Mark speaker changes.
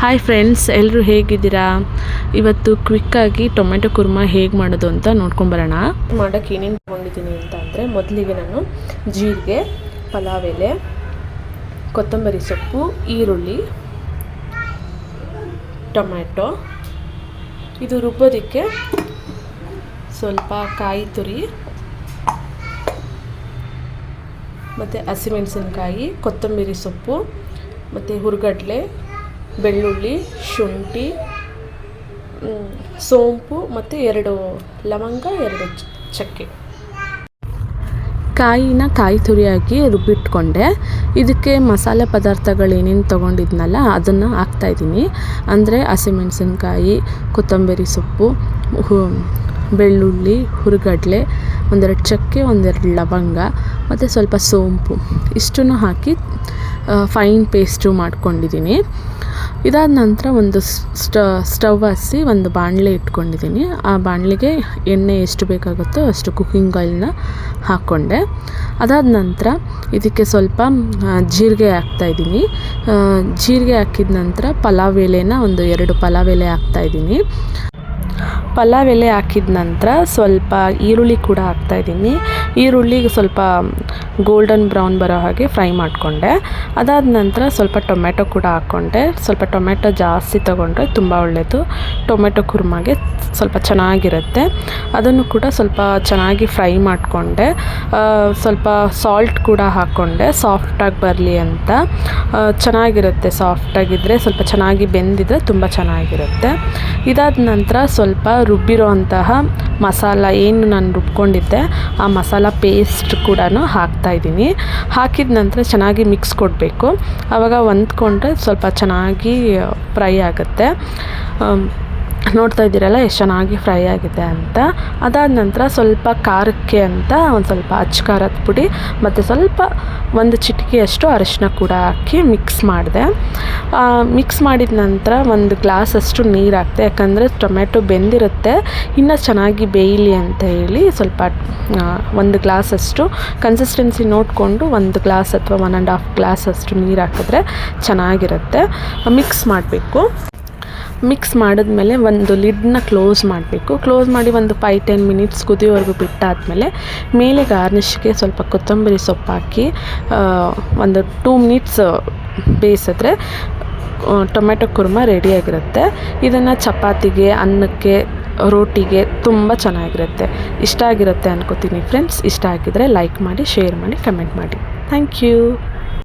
Speaker 1: Hi friends ಎಲ್ಲರೂ ಹೇಗಿದ್ದೀರಾ? ಇವತ್ತು ಕ್ವಿಕ್ಕಾಗಿ ಟೊಮೆಟೊ ಕುರ್ಮಾ ಹೇಗೆ ಮಾಡೋದು ಅಂತ ನೋಡ್ಕೊಂಬರೋಣ ಮಾಡೋಕ್ಕೆ ಏನೇನು ತೊಗೊಂಡಿದ್ದೀನಿ ಅಂತ ಅಂದರೆ ಮೊದಲಿಗೆ ನಾನು ಜೀರಿಗೆ, ಪಲಾವ್ ಎಲೆ, ಕೊತ್ತಂಬರಿ ಸೊಪ್ಪು, ಈರುಳ್ಳಿ ಟೊಮ್ಯಾಟೊ ಇದು ರುಬ್ಬೋದಕ್ಕೆ ಸ್ವಲ್ಪ ಕಾಯಿ ತುರಿ ಮತ್ತು ಹಸಿಮೆಣಸಿನ್ಕಾಯಿ, ಕೊತ್ತಂಬರಿ ಸೊಪ್ಪು ಮತ್ತು ಹುರ್ಗಡ್ಲೆ ಬೆಳ್ಳುಳ್ಳಿ, ಶುಂಠಿ ಸೋಂಪು ಮತ್ತು ಎರಡು ಲವಂಗ, ಎರಡು ಚಕ್ಕೆ. ಕಾಯಿನ ಕಾಯಿ ತುರಿಯಾಗಿ ರುಬ್ಬಿಟ್ಕೊಂಡೆ. ಇದಕ್ಕೆ ಮಸಾಲೆ ಪದಾರ್ಥಗಳೇನೇನು ತೊಗೊಂಡಿದ್ನಲ್ಲ, ಅದನ್ನು ಹಾಕ್ತಾಯಿದ್ದೀನಿ ಅಂದರೆ ಹಸಿಮೆಣಸಿನ್ಕಾಯಿ ಕೊತ್ತಂಬರಿ ಸೊಪ್ಪು ಬೆಳ್ಳುಳ್ಳಿ, ಹುರುಗಡ್ಲೆ, ಒಂದೆರಡು ಚಕ್ಕೆ, ಒಂದೆರಡು ಲವಂಗ, ಮತ್ತು ಸ್ವಲ್ಪ ಸೋಂಪು. ಇಷ್ಟನ್ನು ಹಾಕಿ ಫೈನ್ ಪೇಸ್ಟು ಮಾಡ್ಕೊಂಡಿದ್ದೀನಿ. ಇದಾದ ನಂತರ ಒಂದು ಸ್ಟ, ಸ್ಟವ್ ಹಸಿ ಒಂದು ಬಾಣಲೆ ಇಟ್ಕೊಂಡಿದ್ದೀನಿ. ಆ ಬಾಣಲೆಗೆ ಎಣ್ಣೆ ಎಷ್ಟು ಬೇಕಾಗುತ್ತೋ ಅಷ್ಟು ಕುಕ್ಕಿಂಗ್ ಆಯಿಲ್ನ ಹಾಕ್ಕೊಂಡೆ. ಅದಾದ ನಂತರ ಇದಕ್ಕೆ ಸ್ವಲ್ಪ ಜೀರಿಗೆ ಹಾಕ್ತಾಯಿದ್ದೀನಿ ಜೀರಿಗೆ ಹಾಕಿದ ನಂತರ ಪಲಾವ್ ಎಲೆನ ಒಂದು ಎರಡು ಪಲಾವ್ ಎಲೆ ಹಾಕ್ತಾಯಿದ್ದೀನಿ ಪಲಾವ್ ಎಲೆ ಹಾಕಿದ ನಂತರ ಸ್ವಲ್ಪ ಈರುಳ್ಳಿ ಕೂಡ ಹಾಕ್ತಾಯಿದ್ದೀನಿ ಈರುಳ್ಳಿಗೆ ಸ್ವಲ್ಪ ಗೋಲ್ಡನ್ ಬ್ರೌನ್ ಬರೋ ಹಾಗೆ ಫ್ರೈ ಮಾಡಿಕೊಂಡೆ. ಅದಾದ ನಂತರ ಸ್ವಲ್ಪ ಟೊಮೆಟೊ ಕೂಡ ಹಾಕ್ಕೊಂಡೆ ಸ್ವಲ್ಪ ಟೊಮೆಟೊ ಜಾಸ್ತಿ ತೊಗೊಂಡ್ರೆ ತುಂಬ ಒಳ್ಳೆಯದು ಟೊಮೆಟೊ ಕುರ್ಮಾಗೆ ಸ್ವಲ್ಪ ಚೆನ್ನಾಗಿರುತ್ತೆ. ಅದನ್ನು ಕೂಡ ಸ್ವಲ್ಪ ಚೆನ್ನಾಗಿ ಫ್ರೈ ಮಾಡಿಕೊಂಡೆ. ಸ್ವಲ್ಪ ಸಾಲ್ಟ್ ಕೂಡ ಹಾಕ್ಕೊಂಡೆ ಸಾಫ್ಟಾಗಿ ಬರಲಿ ಅಂತ. ಚೆನ್ನಾಗಿರುತ್ತೆ. ಸಾಫ್ಟಾಗಿದ್ದರೆ ಸ್ವಲ್ಪ ಚೆನ್ನಾಗಿ ಬೆಂದಿದ್ರೆ ತುಂಬ ಚೆನ್ನಾಗಿರುತ್ತೆ. ಇದಾದ ನಂತರ ಸ್ವಲ್ಪ ರುಬ್ಬಿರೋ ಅಂತಹ ಮಸಾಲ ಏನು ನಾನು ರುಬ್ಕೊಂಡಿದ್ದೆ, ಆ ಮಸಾಲ ಪೇಸ್ಟ್ ಕೂಡ ಹಾಕ್ತಾಯಿದ್ದೀನಿ ಹಾಕಿದ ನಂತರ ಚೆನ್ನಾಗಿ ಮಿಕ್ಸ್ ಕೊಡಬೇಕು. ಆವಾಗ ಹೊಂದ್ಕೊಂಡ್ರೆ ಸ್ವಲ್ಪ ಚೆನ್ನಾಗಿ ಫ್ರೈ ಆಗುತ್ತೆ. ನೋಡ್ತಾ ಇದ್ದೀರಲ್ಲ, ಎಷ್ಟು ಚೆನ್ನಾಗಿ ಫ್ರೈ ಆಗಿದೆ ಅಂತ. ಅದಾದ ನಂತರ ಸ್ವಲ್ಪ ಖಾರಕ್ಕೆ ಅಂತ ಒಂದು ಸ್ವಲ್ಪ ಅಚ್ಚ ಖಾರದ ಪುಡಿ ಮತ್ತು ಸ್ವಲ್ಪ ಒಂದು ಚಿಟಿಕೆಯಷ್ಟು ಅರಿಶಿನ ಕೂಡ ಹಾಕಿ ಮಿಕ್ಸ್ ಮಾಡಿದೆ. ಮಿಕ್ಸ್ ಮಾಡಿದ ನಂತರ ಒಂದು ಗ್ಲಾಸಷ್ಟು ನೀರು ಹಾಕ್ತೆ ಯಾಕಂದರೆ ಟೊಮೆಟೊ ಬೆಂದಿರುತ್ತೆ, ಇನ್ನೂ ಚೆನ್ನಾಗಿ ಬೇಯಲಿ ಅಂತ ಹೇಳಿ ಸ್ವಲ್ಪ ಒಂದು ಗ್ಲಾಸಷ್ಟು ಕನ್ಸಿಸ್ಟೆನ್ಸಿ ನೋಡಿಕೊಂಡು ಒಂದು ಗ್ಲಾಸ್ ಅಥವಾ ಒನ್ ಆ್ಯಂಡ್ ಹಾಫ್ ಗ್ಲಾಸಷ್ಟು ನೀರು ಹಾಕಿದ್ರೆ ಚೆನ್ನಾಗಿರುತ್ತೆ. ಮಿಕ್ಸ್ ಮಾಡಬೇಕು. ಮಿಕ್ಸ್ ಮಾಡಿದ್ಮೇಲೆ ಒಂದು ಲಿಡ್ನ ಕ್ಲೋಸ್ ಮಾಡಬೇಕು. ಕ್ಲೋಸ್ ಮಾಡಿ ಒಂದು ಫೈ ಟೆನ್ ಮಿನಿಟ್ಸ್ ಕುದಿಯೋವರೆಗೂ ಬಿಟ್ಟಾದಮೇಲೆ ಮೇಲೆ ಗಾರ್ನಿಷ್ಗೆ ಸ್ವಲ್ಪ ಕೊತ್ತಂಬರಿ ಸೊಪ್ಪು ಹಾಕಿ ಒಂದು ಟೂ ಮಿನಿಟ್ಸ್ ಬೇಯಿಸಿದ್ರೆ ಟೊಮೆಟೊ ಕುರ್ಮ ರೆಡಿಯಾಗಿರುತ್ತೆ ಇದನ್ನು ಚಪಾತಿಗೆ, ಅನ್ನಕ್ಕೆ, ರೋಟಿಗೆ ತುಂಬ ಚೆನ್ನಾಗಿರುತ್ತೆ. ಇಷ್ಟ ಆಗಿರುತ್ತೆ ಅನ್ಕೋತೀನಿ ಫ್ರೆಂಡ್ಸ್ ಇಷ್ಟ ಆಗಿದ್ರೆ ಲೈಕ್ ಮಾಡಿ ಶೇರ್ ಮಾಡಿ ಕಮೆಂಟ್ ಮಾಡಿ. Thank you